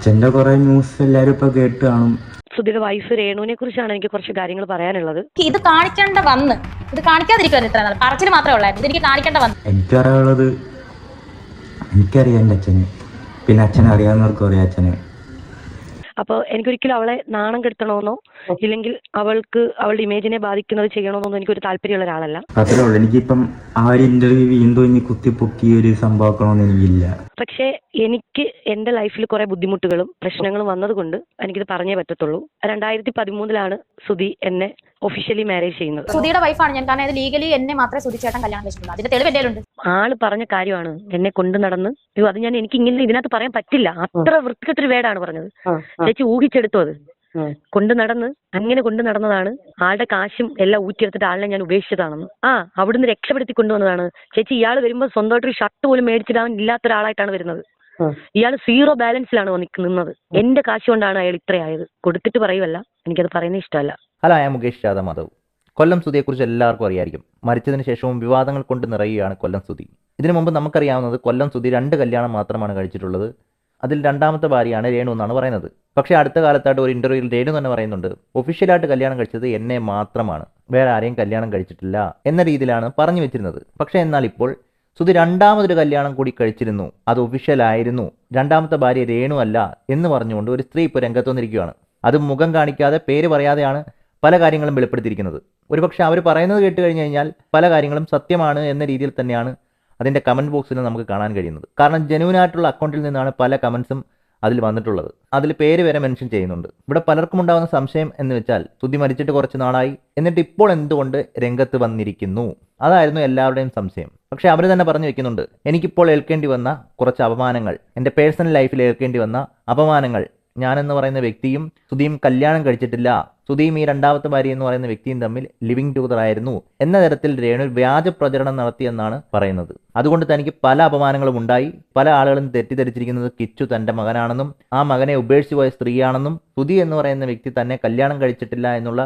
അച്ഛന്റെ കൊറേ ന്യൂസ് എല്ലാരും ഇപ്പൊ കേട്ട് കാണും. സുധിയുടെ വൈഫ് രേണുവിനെ കുറിച്ചാണ് എനിക്ക് കുറച്ച് കാര്യങ്ങൾ പറയാനുള്ളത്. ഇത് കാണിക്കേണ്ട വന്ന്. ഇത് കാണിക്കാതിരിക്കുവായിരുന്നു ഇത്ര നാൾ പറച്ചിൽ മാത്രമേ ഉള്ളായിരുന്നു. ഇതെനിക്ക് കാണിക്കേണ്ട വന്ന്. എനിക്കറിയാനുള്ളത് എനിക്കറിയാം എന്റെ അച്ഛനെ. പിന്നെ അച്ഛനെ അറിയാവുന്നവർക്കും അറിയാം അച്ഛനെ. അപ്പോൾ എനിക്കൊരിക്കലും അവളെ നാണം കെടുത്തണമെന്നോ ഇല്ലെങ്കിൽ അവൾക്ക് അവളുടെ ഇമേജിനെ ബാധിക്കുന്നത് ചെയ്യണമെന്നോ എനിക്കൊരു താല്പര്യമുള്ള ഒരാളല്ല. അത്രേ ഉള്ളൂ. എനിക്കിപ്പം ആ ഒരു ഇന്റർവ്യൂ വീണ്ടും ഇനി കുത്തിപ്പൊക്കി ഒരു സംഭവമാക്കണമെന്ന് എനിക്കില്ല. പക്ഷേ എനിക്ക് എന്റെ ലൈഫിൽ കുറേ ബുദ്ധിമുട്ടുകളും പ്രശ്നങ്ങളും വന്നതുകൊണ്ട് എനിക്കിത് പറഞ്ഞേ പറ്റത്തുള്ളൂ. രണ്ടായിരത്തി പതിമൂന്നിലാണ് സുധി എന്നെ ഒഫീഷ്യലി മാരേജ് ചെയ്യുന്നത്. സുധിയുടെ വൈഫാണ് ഞാൻ. കാരണം ലീഗലി എന്നെ മാത്രമേ സുധി ചേട്ടൻ കല്യാണം കഴിച്ചിട്ടുള്ളൂ. അതിന്റെ തെളിവ് എന്റെ ആൾ പറഞ്ഞ കാര്യമാണ്. എന്നെ കൊണ്ടു നടന്ന്. അത് ഞാൻ എനിക്ക് ഇങ്ങനെ ഇതിനകത്ത് പറയാൻ പറ്റില്ല. അത്ര വൃത്തികെട്ടൊരു വേടാണ് പറഞ്ഞത്. ചേച്ചി ഊഹിച്ചെടുത്തു അത്. കൊണ്ടു നടന്ന് അങ്ങനെ കൊണ്ടു നടന്നതാണ് ആളുടെ കാശും എല്ലാം ഊറ്റിയെടുത്തിട്ട് ആളിനെ ഞാൻ ഉപേക്ഷിച്ചതാണെന്ന്. ആ അവിടുന്ന് രക്ഷപ്പെടുത്തി കൊണ്ടുവന്നതാണ്. ചേച്ചി ഇയാൾ വരുമ്പോൾ സ്വന്തമായിട്ടൊരു ഷർട്ട് പോലും മേടിച്ചിടാൻ ഇല്ലാത്ത ഒരാളായിട്ടാണ് വരുന്നത് ഇയാൾ സീറോ ബാലൻസിലാണ് നിന്നത്. എന്റെ കാശ് കൊണ്ടാണ് അയാൾ ഇത്രയായത്. കൊടുത്തിട്ട് പറയുവല്ല. എനിക്കത് പറയുന്നത് ഇഷ്ടമല്ല. ഹലോ ഞാൻ മുകേഷ് യാദവ് മാധവ്. കൊല്ലം സുധിയെക്കുറിച്ച് എല്ലാവർക്കും അറിയായിരിക്കും. മരിച്ചതിന് ശേഷവും വിവാദങ്ങൾ കൊണ്ട് നിറയുകയാണ് കൊല്ലം സ്തുതി. ഇതിനു മുമ്പ് നമുക്കറിയാവുന്നത് കൊല്ലം സ്തുതി രണ്ട് കല്യാണം മാത്രമാണ് കഴിച്ചിട്ടുള്ളത്. അതിൽ രണ്ടാമത്തെ ഭാര്യയാണ് രേണു എന്നാണ് പറയുന്നത്. പക്ഷേ അടുത്ത കാലത്തായിട്ട് ഒരു ഇന്റർവ്യൂവിൽ രേണു തന്നെ പറയുന്നുണ്ട് ഒഫീഷ്യലായിട്ട് കല്യാണം കഴിച്ചത് എന്നെ മാത്രമാണ്. വേറെ ആരെയും കല്യാണം കഴിച്ചിട്ടില്ല എന്ന രീതിയിലാണ് പറഞ്ഞു വെച്ചിരുന്നത്. പക്ഷേ എന്നാൽ ഇപ്പോൾ സുധി രണ്ടാമതൊരു കല്യാണം കൂടി കഴിച്ചിരുന്നു. അത് ഒഫീഷ്യലായിരുന്നു രണ്ടാമത്തെ ഭാര്യ രേണു അല്ല എന്ന് പറഞ്ഞുകൊണ്ട് ഒരു സ്ത്രീ ഇപ്പോൾ രംഗത്ത് വന്നിരിക്കുകയാണ്. അത് മുഖം കാണിക്കാതെ പേര് പറയാതെയാണ് പല കാര്യങ്ങളും വെളിപ്പെടുത്തിയിരിക്കുന്നത്. ഒരുപക്ഷെ അവർ പറയുന്നത് കേട്ട് കഴിഞ്ഞു കഴിഞ്ഞാൽ പല കാര്യങ്ങളും സത്യമാണ് എന്ന രീതിയിൽ തന്നെയാണ് അതിന്റെ കമന്റ് ബോക്സിൽ നമുക്ക് കാണാൻ കഴിയുന്നത്. കാരണം ജെനുവിൻ ആയിട്ടുള്ള അക്കൗണ്ടിൽ നിന്നാണ് പല കമൻസും അതിൽ വന്നിട്ടുള്ളത്. അതിൽ പേര് വരെ മെൻഷൻ ചെയ്യുന്നുണ്ട്. ഇവിടെ പലർക്കും ഉണ്ടാകുന്ന സംശയം എന്ന് വെച്ചാൽ സ്തുതി മരിച്ചിട്ട് കുറച്ച് നാളായി. എന്നിട്ട് ഇപ്പോൾ എന്തുകൊണ്ട് രംഗത്ത് വന്നിരിക്കുന്നു? അതായിരുന്നു എല്ലാവരുടെയും സംശയം. പക്ഷെ അവർ തന്നെ പറഞ്ഞു വെക്കുന്നുണ്ട് എനിക്കിപ്പോൾ ഏൽക്കേണ്ടി വന്ന കുറച്ച് അപമാനങ്ങൾ എന്റെ പേഴ്സണൽ ലൈഫിൽ ഏൽക്കേണ്ടി വന്ന അപമാനങ്ങൾ. ഞാനെന്ന് പറയുന്ന വ്യക്തിയും സ്തുതിയും കല്യാണം കഴിച്ചിട്ടില്ല. സുധിയും ഈ രണ്ടാമത്തെ ഭാര്യ എന്ന് പറയുന്ന വ്യക്തിയും തമ്മിൽ ലിവിങ് ടുഗദർ ആയിരുന്നു. എന്ന തരത്തിൽ രേണു വ്യാജ പ്രചരണം നടത്തിയെന്നാണ് പറയുന്നത്. അതുകൊണ്ട് തനിക്ക് പല അപമാനങ്ങളും ഉണ്ടായി. പല ആളുകളും തെറ്റിദ്ധരിച്ചിരിക്കുന്നത് കിച്ചു തന്റെ മകനാണെന്നും ആ മകനെ ഉപേക്ഷിച്ചു പോയ സ്ത്രീയാണെന്നും സുധി എന്ന് പറയുന്ന വ്യക്തി തന്നെ കല്യാണം കഴിച്ചിട്ടില്ല എന്നുള്ള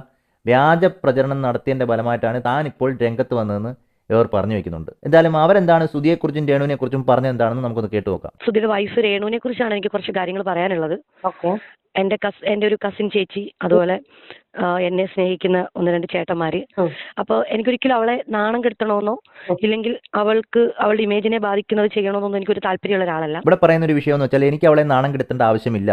വ്യാജ പ്രചരണം നടത്തിയതിന്റെ ഫലമായിട്ടാണ് താൻ ഇപ്പോൾ രംഗത്ത് വന്നതെന്ന് ഇവർ പറഞ്ഞു വെക്കുന്നുണ്ട്. എന്തായാലും അവരെന്താണ് സുധിയെക്കുറിച്ചും രേണുവിനെക്കുറിച്ചും പറഞ്ഞെന്താണെന്ന് നമുക്കൊന്ന് കേട്ടു നോക്കാം. സുധിയുടെ വൈഫ് രേണുവിനെ കുറിച്ചാണ് എനിക്ക് കുറച്ച് കാര്യങ്ങൾ പറയാനുള്ളത്. ഓക്കെ. എന്റെ കസ് എന്റെ ഒരു കസിൻ ചേച്ചി അതുപോലെ എന്നെ സ്നേഹിക്കുന്ന ഒന്ന് രണ്ട് ചേട്ടന്മാര്. അപ്പൊ എനിക്കൊരിക്കലും അവളെ നാണം കെടുത്തണമെന്നോ ഇല്ലെങ്കിൽ അവൾക്ക് അവളുടെ ഇമേജിനെ ബാധിക്കുന്നത് ചെയ്യണമെന്നൊന്നും എനിക്കൊരു താല്പര്യമുള്ള ഒരാളല്ല. ഇവിടെ പറയുന്ന ഒരു വിഷയം എന്ന് വെച്ചാൽ എനിക്ക് അവളെ നാണം കെടുത്തേണ്ട ആവശ്യമില്ല.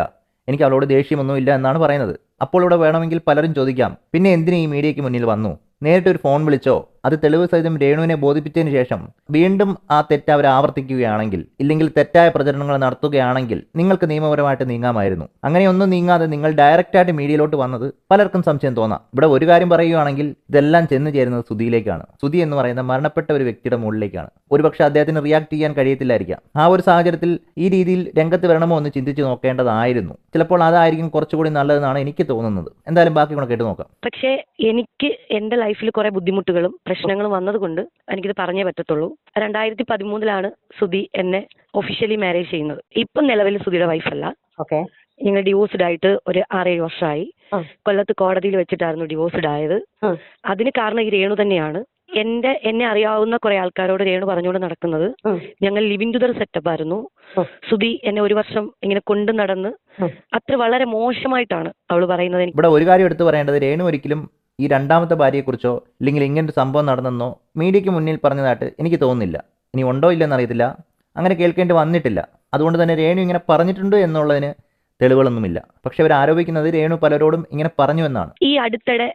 എനിക്ക് അവളോട് ദേഷ്യമൊന്നും ഇല്ല എന്നാണ് പറയുന്നത്. അപ്പോൾ ഇവിടെ വേണമെങ്കിൽ പലരും ചോദിക്കാം. പിന്നെ എന്തിനു ഈ മീഡിയയ്ക്ക് മുന്നിൽ വന്നു? നേരിട്ട് ഒരു ഫോൺ വിളിച്ചോ? അത് തെളിവ് സഹിതം രേണുവിനെ ബോധിപ്പിച്ചതിന് ശേഷം വീണ്ടും ആ തെറ്റ് അവർ ആവർത്തിക്കുകയാണെങ്കിൽ ഇല്ലെങ്കിൽ തെറ്റായ പ്രചരണങ്ങൾ നടത്തുകയാണെങ്കിൽ നിങ്ങൾക്ക് നിയമപരമായിട്ട് നീങ്ങാമായിരുന്നു. അങ്ങനെയൊന്നും നീങ്ങാതെ നിങ്ങൾ ഡയറക്റ്റായിട്ട് മീഡിയയിലോട്ട് വന്നത് പലർക്കും സംശയം തോന്നാം. ഇവിടെ ഒരു കാര്യം പറയുകയാണെങ്കിൽ ഇതെല്ലാം ചെന്ന് ചേരുന്നത് സുധിയിലേക്കാണ് സുധി എന്ന് പറയുന്ന മരണപ്പെട്ട ഒരു വ്യക്തിയുടെ മുകളിലേക്കാണ്. ഒരുപക്ഷെ അദ്ദേഹത്തിന് റിയാക്ട് ചെയ്യാൻ കഴിയത്തില്ലായിരിക്കാം. ആ ഒരു സാഹചര്യത്തിൽ ഈ രീതിയിൽ രംഗത്ത് വരണമോ എന്ന് ചിന്തിച്ചു നോക്കേണ്ടതായിരുന്നു. ചിലപ്പോൾ അതായിരിക്കും കുറച്ചുകൂടി നല്ലതെന്നാണ് എനിക്ക് തോന്നുന്നത്. എന്തായാലും ബാക്കി കൂടെ കേട്ട് നോക്കാം. പക്ഷേ എനിക്ക് എന്റെ ലൈഫിൽ കുറെ ബുദ്ധിമുട്ടുകളും പ്രശ്നങ്ങളും വന്നതുകൊണ്ട് എനിക്കിത് പറഞ്ഞേ പറ്റത്തുള്ളൂ. രണ്ടായിരത്തി പതിമൂന്നിലാണ് സുധി എന്നെ ഒഫീഷ്യലി മാരേജ് ചെയ്യുന്നത്. ഇപ്പം നിലവിൽ സുധിയുടെ വൈഫല്ല ഓക്കെ ഞങ്ങൾ ഡിവോഴ്സ്ഡ് ആയിട്ട് ഒരു ആറേഴ് വർഷമായി. കൊല്ലത്ത് കോടതിയിൽ വെച്ചിട്ടായിരുന്നു ഡിവോഴ്സ്ഡ് ആയത്. അതിന് കാരണം ഈ രേണു തന്നെയാണ്. എന്റെ എന്നെ അറിയാവുന്ന കുറെ ആൾക്കാരോട് രേണു പറഞ്ഞുകൊണ്ട് നടക്കുന്നത്. ഞങ്ങൾ ലിവിങ് ടുദർ സെറ്റപ്പ് ആയിരുന്നു. സുധി എന്നെ ഒരു വർഷം ഇങ്ങനെ കൊണ്ടു നടന്ന് അത്ര വളരെ മോശമായിട്ടാണ് അവൾ പറയുന്നത് എനിക്ക്. ഇവിടെ ഒരു കാര്യം എടുത്തു പറയേണ്ടത് രേണു ഒരിക്കലും ഈ രണ്ടാമത്തെ ഭാര്യയെക്കുറിച്ചോ അല്ലെങ്കിൽ ഒരു സംഭവം നടന്നെന്നോ മീഡിയയ്ക്ക് മുന്നിൽ പറഞ്ഞതായിട്ട് എനിക്ക് തോന്നുന്നില്ല. ഇനി ഉണ്ടോ ഇല്ലെന്ന് അറിയത്തില്ല. അങ്ങനെ കേൾക്കേണ്ടി വന്നിട്ടില്ല. അതുകൊണ്ട് തന്നെ രേണു ഇങ്ങനെ പറഞ്ഞിട്ടുണ്ട് എന്നുള്ളതിന് തെളിവുകളൊന്നുമില്ല. പക്ഷെ അവർ ആരോപിക്കുന്നത് രേണു പലരോടും ഇങ്ങനെ പറഞ്ഞു എന്നാണ്. ഈ അടുത്തിടെ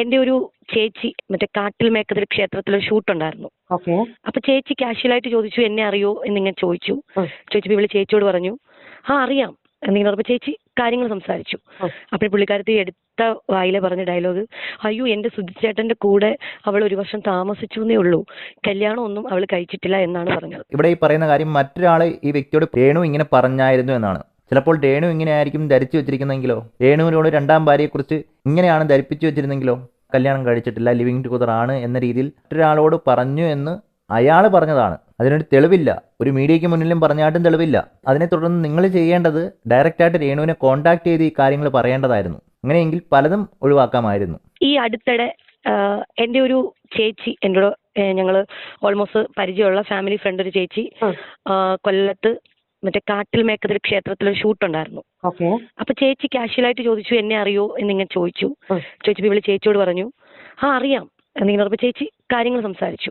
എന്റെ ഒരു ചേച്ചി മറ്റേ കാട്ടിൽ മേക്കതിൽ ക്ഷേത്രത്തിൽ ഒരു ഷൂട്ട് ഉണ്ടായിരുന്നു ഓക്കെ. അപ്പൊ ചേച്ചി കാഷ്വലായിട്ട് ചോദിച്ചു എന്നെ അറിയോ? എന്നിങ്ങനെ ചോദിച്ചു. ചേച്ചി ചോദിച്ചപ്പോൾ ഇവൾ ചേച്ചിയോട് പറഞ്ഞു ആ അറിയാം. പറഞ്ഞപ്പോൾ ചേച്ചി കാര്യങ്ങൾ സംസാരിച്ചു. അപ്പോൾ പുള്ളിക്കാരത്തി എടുത്ത വായിലെ പറഞ്ഞ ഡയലോഗ് അയ്യോ എന്റെ സുധിച്ചേട്ടന്റെ കൂടെ അവൾ ഒരു വർഷം താമസിച്ചു എന്നേ ഉള്ളൂ. കല്യാണം ഒന്നും അവൾ കഴിച്ചിട്ടില്ല എന്നാണ് പറഞ്ഞത്. ഇവിടെ ഈ പറയുന്ന കാര്യം മറ്റൊരാൾ ഈ വ്യക്തിയോട് രേണു ഇങ്ങനെ പറഞ്ഞായിരുന്നു എന്നാണ്. ചിലപ്പോൾ രേണു ഇങ്ങനെ ആയിരിക്കും ധരിച്ചു വെച്ചിരിക്കുന്നെങ്കിലോ രേണുവിനോട് രണ്ടാം ഭാര്യയെക്കുറിച്ച് ഇങ്ങനെയാണ് ധരിപ്പിച്ചു വെച്ചിരുന്നെങ്കിലോ? കല്യാണം കഴിച്ചിട്ടില്ല ലിവിങ് ടുഗദർ ആണ് എന്ന രീതിയിൽ മറ്റൊരാളോട് പറഞ്ഞു എന്ന് അയാൾ പറഞ്ഞതാണ്. അതിനൊരു തെളിവില്ല. ഒരു മീഡിയയ്ക്ക് മുന്നിലും പറഞ്ഞാട്ടും തെളിവില്ല. അതിനെ തുടർന്ന് നിങ്ങൾ ചെയ്യേണ്ടത് ഡയറക്റ്റായിട്ട് രേണുവിനെ കോൺടാക്ട് ചെയ്ത് ഈ കാര്യങ്ങൾ പറയേണ്ടതായിരുന്നു. അങ്ങനെയെങ്കിൽ പലതും ഒഴിവാക്കാമായിരുന്നു. ഈ അടുത്തിടെ എന്റെ എന്റെ ഒരു ചേച്ചി എന്നോട് ഞങ്ങൾ ഓൾമോസ്റ്റ് പരിചയമുള്ള ഫാമിലി ഫ്രണ്ട് ഒരു ചേച്ചി കൊല്ലത്ത് മറ്റേ കാട്ടിൽ മേക്കതിൽ ക്ഷേത്രത്തിൽ ഒരു ഷൂട്ട് ഉണ്ടായിരുന്നു. ഓക്കെ. അപ്പൊ ചേച്ചി കാഷ്വലായിട്ട് ചോദിച്ചു എന്നെ അറിയോ? എന്നിങ്ങനെ ചോദിച്ചു. ചോദിച്ചപ്പോൾ ഇവൾ ചേച്ചിയോട് പറഞ്ഞു ആ അറിയാം. എന്നിങ്ങനെ പറഞ്ഞപ്പോൾ ചേച്ചി കാര്യങ്ങൾ സംസാരിച്ചു.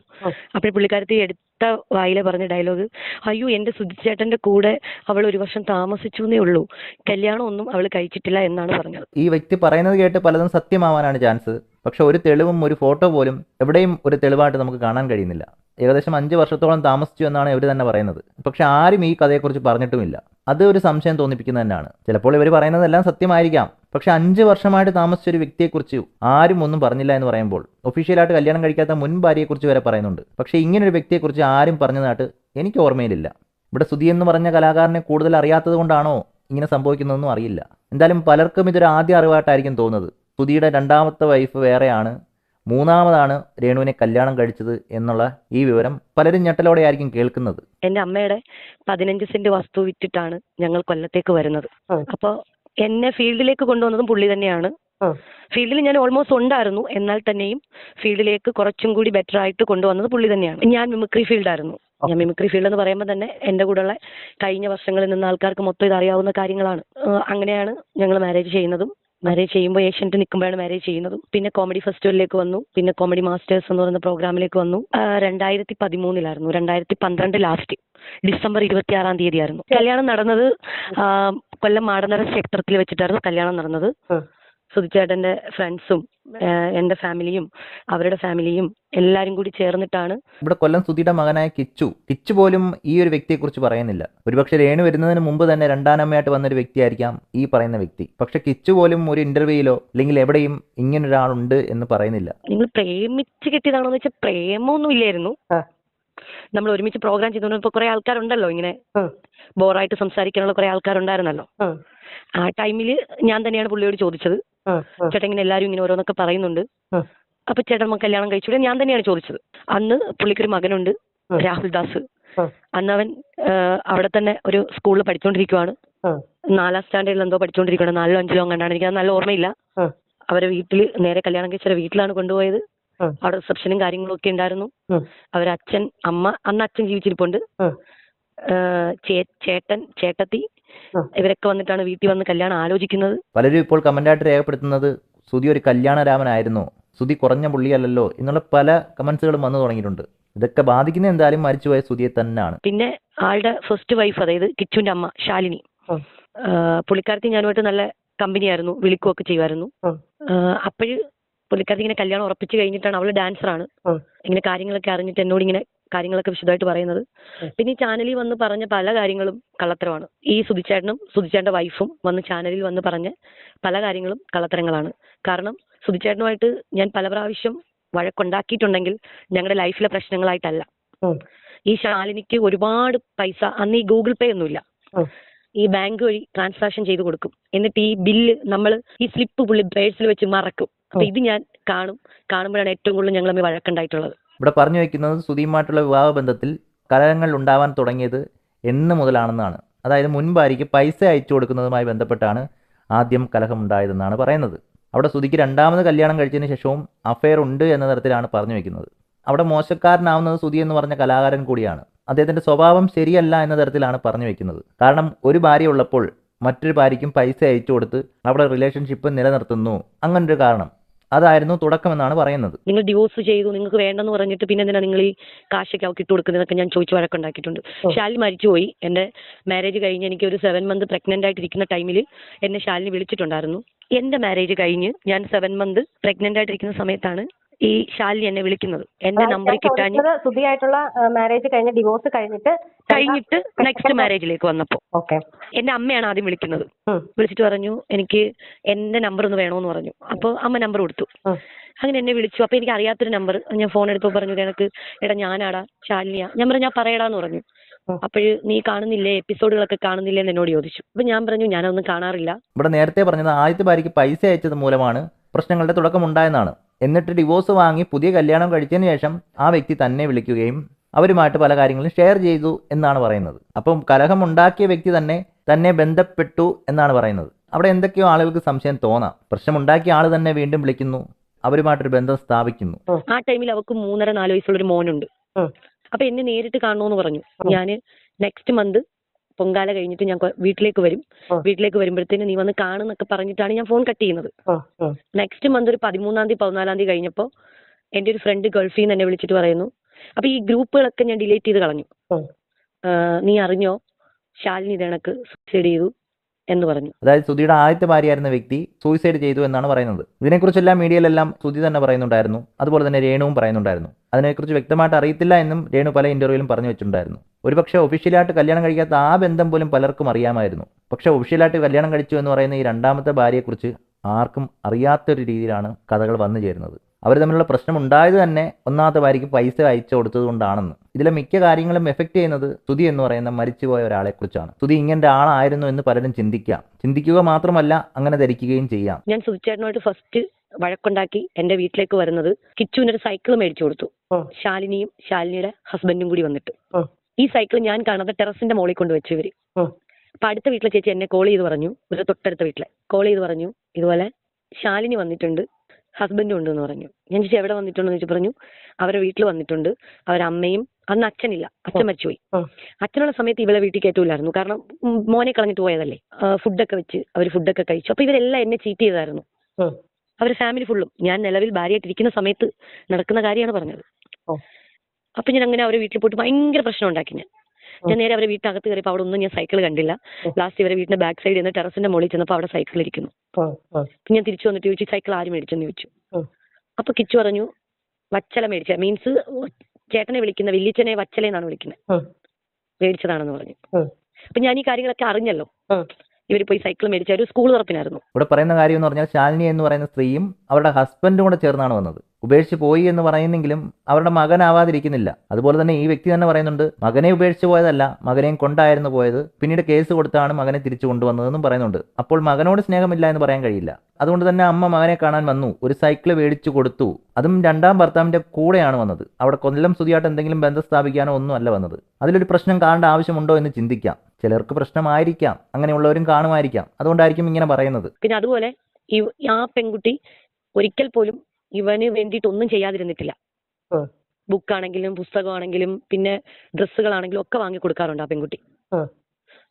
അപ്പോൾ പുള്ളിക്കാരത്തി എടുത്ത വായിലെ പറഞ്ഞ ഡയലോഗ് അയ്യോ എന്റെ സുധിച്ചേട്ടന്റെ കൂടെ അവൾ ഒരു വർഷം താമസിച്ചു എന്നേ ഉള്ളൂ. കല്യാണം ഒന്നും അവൾ കഴിച്ചിട്ടില്ല എന്നാണ് പറഞ്ഞത്. ഈ വ്യക്തി പറയുന്നത് കേട്ട് പലതും സത്യമാവാനാണ് ചാൻസ്. പക്ഷെ ഒരു തെളിവും ഒരു ഫോട്ടോ പോലും എവിടെയും ഒരു തെളിവായിട്ട് നമുക്ക് കാണാൻ കഴിയുന്നില്ല. ഏകദേശം അഞ്ച് വർഷത്തോളം താമസിച്ചു എന്നാണ് ഇവർ തന്നെ പറയുന്നത്. പക്ഷെ ആരും ഈ കഥയെക്കുറിച്ച് പറഞ്ഞിട്ടുമില്ല. അത് ഒരു സംശയം തോന്നിപ്പിക്കുന്നത് തന്നെയാണ്. ചിലപ്പോൾ ഇവർ പറയുന്നതെല്ലാം സത്യമായിരിക്കാം. പക്ഷെ അഞ്ച് വർഷമായിട്ട് താമസിച്ച ഒരു വ്യക്തിയെക്കുറിച്ച് ആരും ഒന്നും പറഞ്ഞില്ല എന്ന് പറയുമ്പോൾ ഒഫീഷ്യലായിട്ട് കല്യാണം കഴിക്കാത്ത മുൻ ഭാര്യയെക്കുറിച്ച് വരെ പറയുന്നുണ്ട്. പക്ഷേ ഇങ്ങനൊരു വ്യക്തിയെക്കുറിച്ച് ആരും പറഞ്ഞതായിട്ട് എനിക്ക് ഓർമ്മയിലില്ല. ഇവിടെ സുധി എന്ന് പറഞ്ഞ കലാകാരനെ കൂടുതൽ അറിയാത്തത് കൊണ്ടാണോ ഇങ്ങനെ സംഭവിക്കുന്നതെന്നും അറിയില്ല. എന്തായാലും പലർക്കും ഇതൊരു ആദ്യ അറിവായിട്ടായിരിക്കും തോന്നുന്നത്. സുധിയുടെ രണ്ടാമത്തെ വൈഫ് വേറെയാണ്. മൂന്നാമതാണ് രേണുവിനെ കല്യാണം കഴിച്ചത് എന്നുള്ള ഈ വിവരം പലരും ഞെട്ടലോടെ ആയിരിക്കും കേൾക്കുന്നത്. എന്റെ അമ്മയുടെ പതിനഞ്ച് സെന്റ് വസ്തു വിറ്റിട്ടാണ് ഞങ്ങൾ കൊല്ലത്തേക്ക് വരുന്നത്. അപ്പോൾ എന്നെ ഫീൽഡിലേക്ക് കൊണ്ടുവന്നതും പുള്ളി തന്നെയാണ്. ഫീൽഡിൽ ഞാൻ ഓൾമോസ്റ്റ് ഉണ്ടായിരുന്നു. എന്നാൽ തന്നെയും ഫീൽഡിലേക്ക് കുറച്ചും കൂടി ബെറ്റർ ആയിട്ട് കൊണ്ടുവന്നത് പുള്ളി തന്നെയാണ്. ഞാൻ മിമിക്രി ഫീൽഡ് ആയിരുന്നു. ഞാൻ മിമിക്രി ഫീൽഡ് എന്ന് പറയുമ്പോൾ തന്നെ എന്റെ കൂടെയുള്ള കഴിഞ്ഞ വർഷങ്ങളിൽ നിന്ന് ആൾക്കാർക്ക് മൊത്തം ഇത് അറിയാവുന്ന കാര്യങ്ങളാണ്. അങ്ങനെയാണ് ഞങ്ങൾ മാരേജ് ചെയ്യുന്നതും. മാരേജ് ചെയ്യുമ്പോൾ ഏഷ്യന്റ് നിൽക്കുമ്പോഴാണ് മാരേജ് ചെയ്യുന്നതും. പിന്നെ കോമഡി ഫെസ്റ്റിവലിലേക്ക് വന്നു. പിന്നെ കോമഡി മാസ്റ്റേഴ്സ് എന്ന് പറയുന്ന പ്രോഗ്രാമിലേക്ക് വന്നു. രണ്ടായിരത്തി പതിമൂന്നിലായിരുന്നു. രണ്ടായിരത്തി പന്ത്രണ്ട് ലാസ്റ്റ് ഡിസംബർ ഇരുപത്തി ആറാം തീയതി ആയിരുന്നു കല്യാണം നടന്നത് കൊല്ലം മാടനര ക്ഷേത്രത്തിൽ വെച്ചിട്ടായിരുന്നു കല്യാണം നടന്നത്. സുധിച്ചേട്ടന്റെ ഫ്രണ്ട്സും എന്റെ ഫാമിലിയും അവരുടെ ഫാമിലിയും എല്ലാരും കൂടി ചേർന്നിട്ടാണ്. ഇവിടെ കൊല്ലം സുധിയുടെ മകനായ കിച്ചു കിച്ചു പോലും ഈ ഒരു വ്യക്തിയെ കുറിച്ച് പറയുന്നില്ല. ഒരുപക്ഷെ രേണു വരുന്നതിന് മുമ്പ് തന്നെ രണ്ടാനമ്മയായിട്ട് വന്നൊരു വ്യക്തിയായിരിക്കാം ഈ പറയുന്ന വ്യക്തി. പക്ഷെ കിച്ചു പോലും ഒരു ഇന്റർവ്യൂയിലോ അല്ലെങ്കിൽ എവിടെയും ഇങ്ങനൊരാളുണ്ട് എന്ന് പറയുന്നില്ല. നിങ്ങൾ പ്രേമിച്ച് കിട്ടിയതാണോ എന്ന് വെച്ചാൽ പ്രേമൊന്നും ഇല്ലായിരുന്നു. നമ്മൾ ഒരുമിച്ച് പ്രോഗ്രാം ചെയ്തുകൊണ്ടിരുന്നപ്പോൾ കുറെ ആൾക്കാരുണ്ടല്ലോ ഇങ്ങനെ. ബോറായിട്ട് സംസാരിക്കാനുള്ള കുറെ ആൾക്കാരുണ്ടായിരുന്നല്ലോ. ആ ടൈമിൽ ഞാൻ തന്നെയാണ് പുള്ളിയോട് ചോദിച്ചത്. ചേട്ടൻ ഇങ്ങനെ എല്ലാരും ഇങ്ങനെ ഓരോന്നൊക്കെ പറയുന്നുണ്ട്. അപ്പൊ ചേട്ടൻ നമുക്ക് കല്യാണം കഴിച്ചൂടെ ഞാൻ തന്നെയാണ് ചോദിച്ചത് അന്ന് പുള്ളിക്കൊരു മകനുണ്ട്. രാഹുൽ ദാസ് അന്ന് അവൻ അവിടെ തന്നെ ഒരു സ്കൂളിൽ പഠിച്ചുകൊണ്ടിരിക്കുവാണ്. നാലാം സ്റ്റാൻഡേർഡിൽ എന്തോ പഠിച്ചുകൊണ്ടിരിക്കണം നാലിലോ അഞ്ചിലോ കണ്ടാണ് എനിക്ക് അത് നല്ല ഓർമ്മയില്ല. അവരെ വീട്ടിൽ നേരെ കല്യാണം കഴിച്ചവരെ വീട്ടിലാണ് കൊണ്ടുപോയത്. അവിടെ റിസപ്ഷനും കാര്യങ്ങളും ഒക്കെ ഉണ്ടായിരുന്നു. അവർ അച്ഛൻ അമ്മ അന്ന് അച്ഛൻ ജീവിച്ചിരിപ്പുണ്ട്. ചേട്ടൻ ചേട്ടത്തി. ഇവരൊക്കെ വന്നിട്ടാണ് വീട്ടിൽ വന്ന് കല്യാണം ആലോചിക്കുന്നത്. പലരും ഇപ്പോൾ കമന്റായിട്ട് രേഖപ്പെടുത്തുന്നത് സുധി ഒരു കല്യാണരാമനായിരുന്നു. സുധി കുറഞ്ഞ പുള്ളിയല്ലല്ലോ എന്നുള്ള പല കമന്റ്സുകളും വന്നു തുടങ്ങിയിട്ടുണ്ട്. ഇതൊക്കെ ബാധിക്കുന്ന എന്തായാലും മരിച്ചുപോയ സുധിയെ തന്നെയാണ്. പിന്നെ ആളുടെ ഫസ്റ്റ് വൈഫ് അതായത് കിച്ചുവിന്റെ അമ്മ ശാലിനി. പുള്ളിക്കാരത്തി ഞാനുമായിട്ട് നല്ല കമ്പനിയായിരുന്നു വിളിക്കുകയൊക്കെ ചെയ്യുമായിരുന്നു. അപ്പോഴ് പുള്ളിക്കാരത്തി ഇങ്ങനെ കല്യാണം ഉറപ്പിച്ച് കഴിഞ്ഞിട്ടാണ് അവൾ ഡാൻസറാണ്. ഇങ്ങനെ കാര്യങ്ങളൊക്കെ അറിഞ്ഞിട്ട് എന്നോട് ഇങ്ങനെ കാര്യങ്ങളൊക്കെ വിശദമായിട്ട് പറയുന്നത്. പിന്നെ ഈ ചാനലിൽ വന്ന് പറഞ്ഞ പല കാര്യങ്ങളും കള്ളത്തരമാണ്. ഈ സുധിച്ചേട്ടനും സുധിച്ചേട്ടന്റെ വൈഫും വന്ന് ചാനലിൽ വന്ന് പറഞ്ഞ പല കാര്യങ്ങളും കള്ളത്തരങ്ങളാണ്. കാരണം സുധിച്ചേട്ടനുമായിട്ട് ഞാൻ പല പ്രാവശ്യം വഴക്കുണ്ടാക്കിയിട്ടുണ്ടെങ്കിൽ ഞങ്ങളുടെ ലൈഫിലെ പ്രശ്നങ്ങളായിട്ടല്ല. ഈ ശാലിനിക്ക് ഒരുപാട് പൈസ അന്ന് ഈ ഗൂഗിൾ പേ ഒന്നുമില്ല. ഈ ബാങ്ക് വഴി ട്രാൻസാക്ഷൻ ചെയ്ത് കൊടുക്കും. എന്നിട്ട് ഈ ബില്ല് നമ്മൾ ഈ സ്ലിപ്പ് പുള്ളി പേഴ്സിൽ വെച്ച് മറക്കും. അപ്പൊ. ഇത് ഞാൻ കാണും കാണുമ്പോഴാണ് ഏറ്റവും കൂടുതൽ ഞങ്ങൾ തമ്മിൽ വഴക്കുണ്ടായിട്ടുള്ളത്. ഇവിടെ പറഞ്ഞു വെക്കുന്നത് സുധീമായിട്ടുള്ള വിവാഹ ബന്ധത്തിൽ കലഹങ്ങൾ ഉണ്ടാവാൻ തുടങ്ങിയത് എന്ന് മുതലാണെന്നാണ്. അതായത് മുൻപായിരിക്കും പൈസ അയച്ചു കൊടുക്കുന്നതുമായി ബന്ധപ്പെട്ടാണ് ആദ്യം കലഹം ഉണ്ടായതെന്നാണ് പറയുന്നത്. അവിടെ സുധിക്ക് രണ്ടാമത് കല്യാണം കഴിച്ചതിന് ശേഷവും അഫെയർ ഉണ്ട് എന്ന തരത്തിലാണ് പറഞ്ഞു വെക്കുന്നത് അവിടെ മോശക്കാരനാവുന്നത് സുധി എന്ന് പറഞ്ഞ കലാകാരൻ കൂടിയാണ്. അദ്ദേഹത്തിന്റെ സ്വഭാവം ശരിയല്ല എന്ന തരത്തിലാണ് പറഞ്ഞു വെക്കുന്നത് കാരണം ഒരു ഭാര്യ ഉള്ളപ്പോൾ മറ്റൊരു ഭാര്യയ്ക്കും പൈസ അയച്ചു കൊടുത്ത് അവിടെ റിലേഷൻഷിപ്പ് നിലനിർത്തുന്നു. അങ്ങനൊരു കാരണം. അതായിരുന്നു തുടക്കമെന്നാണ് പറയുന്നത്. നിങ്ങൾ ഡിവോഴ്സ് ചെയ്തു നിങ്ങൾക്ക് വേണ്ടെന്ന് പറഞ്ഞിട്ട് പിന്നെ നിങ്ങൾ ഈ കാശൊക്കെ അവർക്ക് ഇട്ട് കൊടുക്കുന്നതൊക്കെ ഞാൻ ചോദിച്ചു വഴക്കുണ്ടാക്കിയിട്ടുണ്ട് ശാലി ശാലിനി മരിച്ചുപോയി. എന്റെ മാരേജ് കഴിഞ്ഞ് എനിക്ക് ഒരു സെവൻ മന്ത് പ്രഗ്നന്റ് ആയിട്ടിരിക്കുന്ന ടൈമിൽ എന്നെ ശാലിനി വിളിച്ചിട്ടുണ്ടായിരുന്നു. എന്റെ മാരേജ് കഴിഞ്ഞ് ഞാൻ സെവൻ മന്ത് പ്രഗ്നന്റ് ആയിട്ടിരിക്കുന്ന സമയത്താണ് ഈ ശാലിനി എന്നെ വിളിക്കുന്നത്. എന്റെ നമ്പർ കിട്ടാൻ ചോദിച്ചത് സുധിയായിട്ടുള്ള മാരേജ് കഴിഞ്ഞ ഡിവോഴ്സ് കഴിഞ്ഞിട്ട് കഴിഞ്ഞിട്ട് നെക്സ്റ്റ് മാരേജിലേക്ക് വന്നപ്പോ. ഓക്കെ എന്റെ അമ്മയാണ് ആദ്യം വിളിക്കുന്നത്. വിളിച്ചിട്ട് പറഞ്ഞു എനിക്ക് എന്റെ നമ്പർ ഒന്ന് വേണമെന്ന് പറഞ്ഞു. അപ്പൊ അമ്മ നമ്പർ കൊടുത്തു. അങ്ങനെ എന്നെ വിളിച്ചു. അപ്പൊ എനിക്ക് അറിയാത്തൊരു നമ്പർ ഞാൻ ഫോൺ എടുത്തപ്പോൾ പറഞ്ഞു എനിക്ക് എടാ ഞാനാടാ ശാലിനിയാ. ഞാൻ പറഞ്ഞു ഞാൻ പറയടാന്ന് പറഞ്ഞു. അപ്പോഴ് നീ കാണുന്നില്ലേ? എപ്പിസോഡുകളൊക്കെ കാണുന്നില്ലേ? എന്ന് എന്നോട് ചോദിച്ചു. അപ്പൊ ഞാൻ പറഞ്ഞു ഞാനൊന്നും കാണാറില്ല. ഇവിടെ നേരത്തെ പറഞ്ഞത് ആദ്യത്തെ ഭാര്യയ്ക്ക് പൈസ അയച്ചത് മൂലമാണ് പ്രശ്നങ്ങളുടെ തുടക്കം തുടക്കമുണ്ടായെന്നാണ്. എന്നിട്ട് ഡിവോഴ്സ് വാങ്ങി പുതിയ കല്യാണം കഴിച്ചതിന് ശേഷം ആ വ്യക്തി തന്നെ വിളിക്കുകയും അവരുമായിട്ട് പല കാര്യങ്ങളും ഷെയർ ചെയ്തു എന്നാണ് പറയുന്നത്. അപ്പം കലഹം ഉണ്ടാക്കിയ വ്യക്തി തന്നെ തന്നെ ബന്ധപ്പെട്ടു എന്നാണ് പറയുന്നത്. അവിടെ എന്തൊക്കെയോ ആളുകൾക്ക് സംശയം തോന്നാം. പ്രശ്നമുണ്ടാക്കിയ ആൾ തന്നെ വീണ്ടും വിളിക്കുന്നു. അവരുമായിട്ടൊരു ബന്ധം സ്ഥാപിക്കുന്നു. ആ. ടൈമിൽ അവർക്ക് മൂന്നര നാല് വയസ്സുള്ള ഒരു മോനുണ്ട്. അപ്പൊ എന്നെ നേരിട്ട് കാണണമെന്ന് പറഞ്ഞു. ഞാൻ ഞാൻ നെക്സ്റ്റ് മന്ത് പൊങ്കാല കഴിഞ്ഞിട്ട് ഞാൻ വീട്ടിലേക്ക് വരും. വീട്ടിലേക്ക് വരുമ്പോഴത്തേന് നീ വന്ന് കാണുന്നൊക്കെ പറഞ്ഞിട്ടാണ് ഞാൻ ഫോൺ കട്ട് ചെയ്യുന്നത്. നെക്സ്റ്റ് മന്ത് ഒരു പതിമൂന്നാം തീയതി പതിനാലാം തീയതി കഴിഞ്ഞപ്പോൾ എന്റെ ഒരു ഫ്രണ്ട് ഗൾഫിൽ നിന്ന് എന്നെ വിളിച്ചിട്ട് പറയുന്നു. അപ്പൊ ഈ ഗ്രൂപ്പുകളൊക്കെ ഞാൻ ഡിലീറ്റ് ചെയ്ത് കളഞ്ഞു. നീ അറിഞ്ഞോ? ശാലിനി ഇതേണക്ക് സൂസൈഡ് ചെയ്തു എന്ന് പറഞ്ഞു. അതായത് സുധിയുടെ ആദ്യത്തെ ഭാര്യയായിരുന്ന വ്യക്തി സൂയിസൈഡ് ചെയ്തു എന്നാണ് പറയുന്നത്. ഇതിനെക്കുറിച്ചെല്ലാം മീഡിയയിലെല്ലാം സുധി തന്നെ പറയുന്നുണ്ടായിരുന്നു. അതുപോലെ തന്നെ രേണുവും പറയുന്നുണ്ടായിരുന്നു. അതിനെക്കുറിച്ച് വ്യക്തമായിട്ട് അറിയത്തില്ല എന്നും രേണു പല ഇന്റർവ്യൂവിലും പറഞ്ഞു വെച്ചിട്ടുണ്ടായിരുന്നു. ഒരുപക്ഷെ ഒഫീഷ്യലായിട്ട് കല്യാണം കഴിക്കാത്ത ആ ബന്ധം പോലും പലർക്കും അറിയാമായിരുന്നു. പക്ഷേ ഒഫീഷ്യലായിട്ട് കല്യാണം കഴിച്ചു എന്ന് പറയുന്ന ഈ രണ്ടാമത്തെ ഭാര്യയെക്കുറിച്ച് ആർക്കും അറിയാത്തൊരു രീതിയിലാണ് കഥകൾ വന്നു ചേരുന്നത്. അവർ തമ്മിലുള്ള പ്രശ്നം ഉണ്ടായത് തന്നെ ഒന്നാമത്തെ ഭാര്യയ്ക്ക് പൈസ അയച്ചു കൊടുത്തത് കൊണ്ടാണെന്ന് ഇതിലെ മിക്ക കാര്യങ്ങളും എഫക്ട് ചെയ്യുന്നത് സ്തുതി എന്ന് പറയുന്ന മരിച്ചുപോയ ഒരാളെക്കുറിച്ചാണ്. സ്തുതി ഇങ്ങനെ ആളായിരുന്നു എന്ന് പലരും ചിന്തിക്കാം. ചിന്തിക്കുക മാത്രമല്ല അങ്ങനെ ധരിക്കുകയും ചെയ്യാം. ഞാൻ സുതിച്ചേട്ടനോട് ഫസ്റ്റ് വഴക്കുണ്ടാക്കി എന്റെ വീട്ടിലേക്ക് വരുന്നത് കിച്ചുവിനൊരു സൈക്കിൾ മേടിച്ചു കൊടുത്തു. ശാലിനിയും ശാലിനിയുടെ ഹസ്ബൻഡും കൂടി വന്നിട്ട്. ഈ സൈക്കിൾ ഞാൻ കാണാതെ ടെറസിന്റെ മുകളിൽ കൊണ്ട് വെച്ചു ഇവർ. അപ്പൊ അടുത്ത വീട്ടിലെ ചേച്ചി എന്നെ കോൾ ചെയ്ത് പറഞ്ഞു. ഒരു തൊട്ടടുത്ത വീട്ടിലെ. കോൾ ചെയ്ത് പറഞ്ഞു ഇതുപോലെ ശാലിനി വന്നിട്ടുണ്ട് ഹസ്ബൻഡും ഉണ്ട് എന്ന് പറഞ്ഞു. ഞാൻ ചേച്ചി എവിടെ വന്നിട്ടുണ്ടെന്ന് ചോദിച്ചു പറഞ്ഞു. അവരുടെ വീട്ടിൽ വന്നിട്ടുണ്ട്. അവരമ്മയും അന്ന് അച്ഛനില്ല. അച്ഛൻ മരിച്ചുപോയി. അച്ഛനുള്ള സമയത്ത് ഇവളെ വീട്ടിൽ കയറ്റൂലായിരുന്നു കാരണം മോനെ കളഞ്ഞിട്ട് പോയതല്ലേ. ഫുഡൊക്കെ വെച്ച് അവർ ഫുഡൊക്കെ കഴിച്ചു. അപ്പൊ ഇവരെല്ലാം എന്നെ ചീറ്റ് ചെയ്തായിരുന്നു. അവരുടെ ഫാമിലി ഫുള്ളും ഞാൻ നിലവിൽ ഭാര്യയായിട്ടിരിക്കുന്ന സമയത്ത് നടക്കുന്ന കാര്യമാണ് പറഞ്ഞത്. അപ്പൊ ഞാൻ അങ്ങനെ അവരെ വീട്ടിൽ പോയിട്ട് ഭയങ്കര പ്രശ്നം ഉണ്ടാക്കി ഞാൻ. ഞാൻ നേരെ അവരെ വീട്ടിനകത്ത് കയറിയപ്പോൾ അവിടെ ഒന്നും ഞാൻ സൈക്കിൾ കണ്ടില്ല. ലാസ്റ്റ് ഇവരെ വീടിന്റെ ബാക്ക് സൈഡിൽ നിന്ന് ടെറസിന്റെ മുകളിൽ ചെന്നപ്പോൾ അവിടെ സൈക്കിൾ ഇരിക്കുന്നു. ഞാൻ തിരിച്ചു വന്നിട്ട് ചോദിച്ചു സൈക്കിൾ ആര് മേടിച്ചെന്ന്? ചോദിച്ചു. അപ്പൊ കിച്ചു പറഞ്ഞു വച്ചല മേടിച്ച. മീൻസ് ചേട്ടനെ വിളിക്കുന്ന വില്ലിച്ചനെ വച്ചല എന്നാണ് വിളിക്കുന്നത്. മേടിച്ചതാണെന്ന് പറഞ്ഞു. അപ്പൊ ഞാൻ ഈ കാര്യങ്ങളൊക്കെ അറിഞ്ഞല്ലോ. ഇവർ പോയി സൈക്കിൾ മേടിച്ച ഒരു സ്കൂൾ തുറപ്പിനായിരുന്നു. ഇവിടെ പറയുന്ന കാര്യം എന്ന് പറഞ്ഞാൽ ശാലിനി എന്ന് പറയുന്ന സ്ത്രീയും അവരുടെ ഹസ്ബൻഡും കൂടെ ചേർന്നാണ് വന്നത്. ഉപേക്ഷിച്ച് പോയി എന്ന് പറയുന്നെങ്കിലും അവരുടെ മകനാവാതിരിക്കുന്നില്ല. അതുപോലെ തന്നെ ഈ വ്യക്തി തന്നെ പറയുന്നുണ്ട് മകനെ ഉപേക്ഷിച്ച് പോയതല്ല മകനെയും കൊണ്ടായിരുന്നു പോയത്. പിന്നീട് കേസ് കൊടുത്താണ് മകനെ തിരിച്ചു കൊണ്ടുവന്നതെന്നും പറയുന്നുണ്ട്. അപ്പോൾ മകനോട് സ്നേഹമില്ല എന്ന് പറയാൻ കഴിയില്ല. അതുകൊണ്ട് തന്നെ അമ്മ മകനെ കാണാൻ വന്നു ഒരു സൈക്കിൾ മേടിച്ചു കൊടുത്തു. അതും രണ്ടാം ഭർത്താവിന്റെ കൂടെയാണ് വന്നത്. അവിടെ കൊല്ലം സ്തുതിയായിട്ട് എന്തെങ്കിലും ബന്ധം സ്ഥാപിക്കാനോ ഒന്നും അല്ല വന്നത്. അതിലൊരു പ്രശ്നം കാണേണ്ട ആവശ്യമുണ്ടോ എന്ന് ചിന്തിക്കാം. ചിലർക്ക് പ്രശ്നമായിരിക്കാം അങ്ങനെയുള്ളവരും കാണുമായിരിക്കാം. അതുകൊണ്ടായിരിക്കും ഇങ്ങനെ പറയുന്നത്. പിന്നെ അതുപോലെ ഈ ആ പെൺകുട്ടി ഒരിക്കൽ പോലും ഇവന് വേണ്ടിയിട്ട് ഒന്നും ചെയ്യാതിരുന്നിട്ടില്ല. ബുക്കാണെങ്കിലും പുസ്തകമാണെങ്കിലും പിന്നെ ഡ്രസ്സുകളാണെങ്കിലും ഒക്കെ വാങ്ങി കൊടുക്കാറുണ്ട് ആ പെൺകുട്ടി. ഇവർ